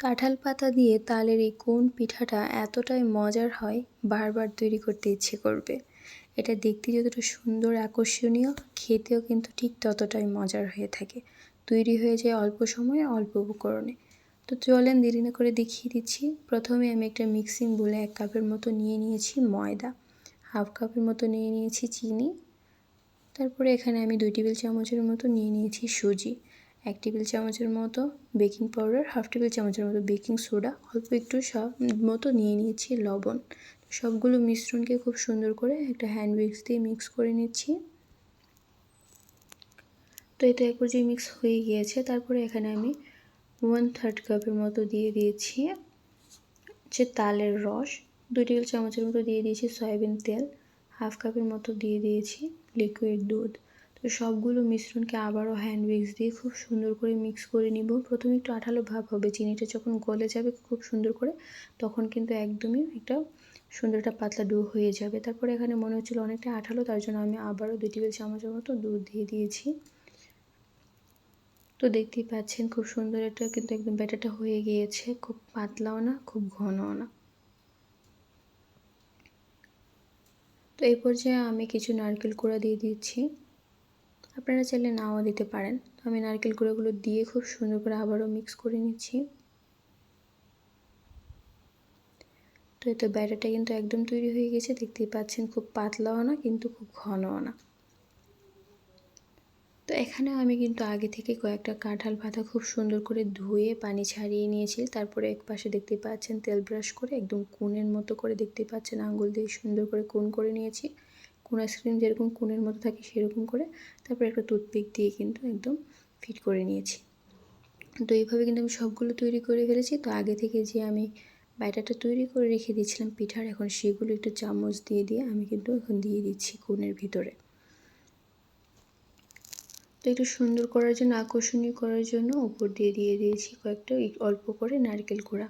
কাঁঠাল পাতা দিয়ে তালের এই কোন পিঠাটা এতটাই মজার হয়, বারবার তৈরি করতে ইচ্ছে করবে। এটা দেখতে যতটা সুন্দর, আকর্ষণীয়, খেতেও কিন্তু ঠিক ততটাই মজার হয়ে থাকে। তৈরি হয়ে যায় অল্প সময়ে, অল্প উপকরণে। তো চলেন দেরি না করে দেখিয়ে দিচ্ছি। প্রথমে আমি একটা মিক্সিং বলে এক কাপের মতো নিয়ে নিয়েছি ময়দা। হাফ কাপের মতো নিয়ে নিয়েছি চিনি। তারপরে এখানে আমি দুই টেবিল চামচের মতো নিয়ে নিয়েছি সুজি। এক টেবিল চামচের মতো বেকিং পাউডার, হাফ টেবিল চামচের মতো বেকিং সোডা, অল্প একটু সব মতো নিয়ে নিয়েছি লবণ। সবগুলো মিশ্রণকে খুব সুন্দর করে একটা হ্যান্ড উইক্স দিয়ে মিক্স করে নিচ্ছি। তো এটা এক পর্যায়ে মিক্স হয়ে গিয়েছে, তারপরে এখানে আমি ওয়ান থার্ড কাপের মতো দিয়ে দিয়েছি হচ্ছে তালের রস, দুই টেবিল চামচের মতো দিয়ে দিয়েছি সয়াবিন তেল হাফ কাপের মতো দিয়ে দিয়েছি লিকুইড দুধ। তো সবগুলো মিশ্রণকে আবারও হ্যান্ড উইক্স দিয়ে খুব সুন্দর করে মিক্স করে নিব। প্রথমে একটু আঠালো ভাব হবে, চিনিটা যখন গলে যাবে খুব সুন্দর করে, তখন কিন্তু একদমই একটা সুন্দর একটা পাতলা ডো হয়ে যাবে। তারপরে এখানে মনে হচ্ছিল অনেকটা আঠালো, তার জন্য আমি আবারও দুই টেবিল চামচের মতো দুধ দিয়ে দিয়েছি। তো দেখতেই পাচ্ছেন খুব সুন্দর একটা কিন্তু একদম ব্যাটারটা হয়ে গিয়েছে, খুব পাতলাও না, খুব ঘনও না। তো এই পর্যায়ে আমি কিছু নারকেল কুড়া দিয়ে দিচ্ছি। আপনারা চাইলে নাও দিতে পারেন। আমি নারকেল গুঁড়োগুলো দিয়ে খুব সুন্দর করে আবারও মিক্স করে নিচ্ছি। তো এই তো ব্যাটারটা কিন্তু একদম তৈরি হয়ে গেছে। দেখতেই পাচ্ছেন খুব পাতলাও না, কিন্তু খুব ঘনও না। তো এখানে আমি কিন্তু আগে থেকে কয়েকটা কাঁঠাল পাতা খুব সুন্দর করে ধুয়ে পানি ছাড়িয়ে নিয়েছি। তারপরে এক পাশে দেখতে পাচ্ছেন তেল ব্রাশ করে একদম কোনের মতো করে দেখতে পাচ্ছেন আঙ্গুল দিয়ে সুন্দর করে কোন করে নিয়েছি। কোন আইসক্রিম যেরকম কোনের মতো থাকে সেরকম করে তারপরে একটা টুথপিক দিয়ে কিন্তু একদম ফিট করে নিয়েছি। তো এইভাবে কিন্তু আমি সবগুলো তৈরি করে ফেলেছি। তো আগে থেকে যে আমি ব্যাটারটা তৈরি করে রেখে দিয়েছিলাম পিঠার, এখন সেগুলো একটু চামচ দিয়ে দিয়ে আমি কিন্তু এখন দিয়ে দিচ্ছি কোনের ভিতরে। তো একটু সুন্দর করার জন্য, আকর্ষণীয় করার জন্য উপর দিয়ে দিয়ে দিয়েছি কয়েকটা অল্প করে নারকেল কোড়া।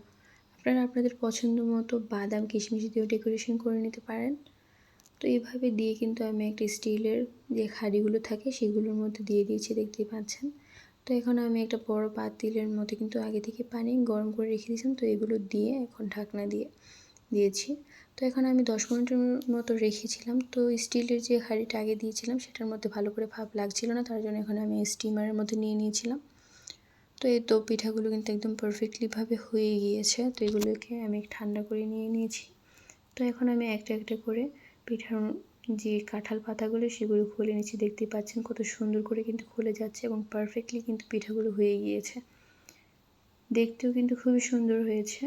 আপনারা আপনাদের পছন্দ মতো বাদাম, কিশমিশ দিয়েও ডেকোরেশন করে নিতে পারেন। তো এইভাবে দিয়ে কিন্তু আমি একটা স্টিলের যে খাড়িগুলো থাকে সেগুলোর মধ্যে দিয়ে দিয়েছি, দেখতেই পাচ্ছেন। তো এখন আমি একটা বড় পাতিলের মধ্যে কিন্তু আগে থেকে পানি গরম করে রেখে দিয়েছিলাম, তো এগুলো দিয়ে এখন ঢাকনা দিয়ে দিয়েছি। তো এখন আমি দশ মিনিটের মতো রেখেছিলাম, তো স্টিলের যে হাঁড়িটা আগে দিয়েছিলাম সেটার মধ্যে ভালো করে ভাব লাগছিল না, তার জন্য এখন আমি স্টিমারের মধ্যে নিয়ে নিয়েছিলাম। তো এই তো পিঠাগুলো কিন্তু একদম পারফেক্টলিভাবে হয়ে গিয়েছে, তো এগুলোকে আমি ঠান্ডা করে নিয়ে নিয়েছি। তো এখন আমি একটা একটা করে পিঠার যে কাঁঠাল পাতাগুলো, সেগুলো খুলে নিচ্ছি দেখতেই পাচ্ছেন কত সুন্দর করে কিন্তু খুলে যাচ্ছে এবং পারফেক্টলি কিন্তু পিঠাগুলো হয়ে গিয়েছে। দেখতেও কিন্তু খুবই সুন্দর হয়েছে।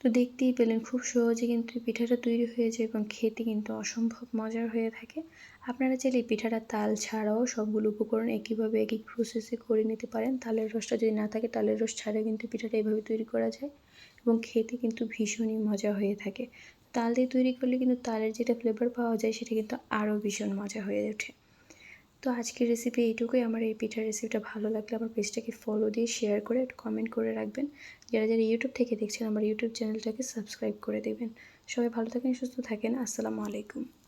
তো দেখতেই পেলেন খুব সহজে কিন্তু পিঠাটা তৈরি হয়ে যায় এবং খেতে কিন্তু অসম্ভব মজার হয়ে থাকে। আপনারা চাইলে পিঠাটা তাল ছাড়াও সবগুলো উপকরণ একইভাবে এক এক প্রসেসে করে নিতে পারেন। তালের রসটা যদি না থাকে, তালের রস ছাড়া কিন্তু পিঠাটা এইভাবে তৈরি করা যায়। এবং খেতে কিন্তু ভীষণই মজা হয়ে থাকে। তাল দিয়ে তৈরি করলে কিন্তু তালের যেটা ফ্লেভার পাওয়া যায়, সেটা কিন্তু আরও ভীষণ মজা হয়ে ওঠে। তো আজকের রেসিপি এইটুকুই। আমার এই পিঠার রেসিপিটা ভালো লাগলে আমার পেজটাকে ফলো দিয়ে শেয়ার করে কমেন্ট করে রাখবেন। যারা যারা ইউটিউব থেকে দেখছেন, আমার ইউটিউব চ্যানেলটাকে সাবস্ক্রাইব করে দেবেন। সবাই ভালো থাকেন, সুস্থ থাকেন। আসসালামু আলাইকুম।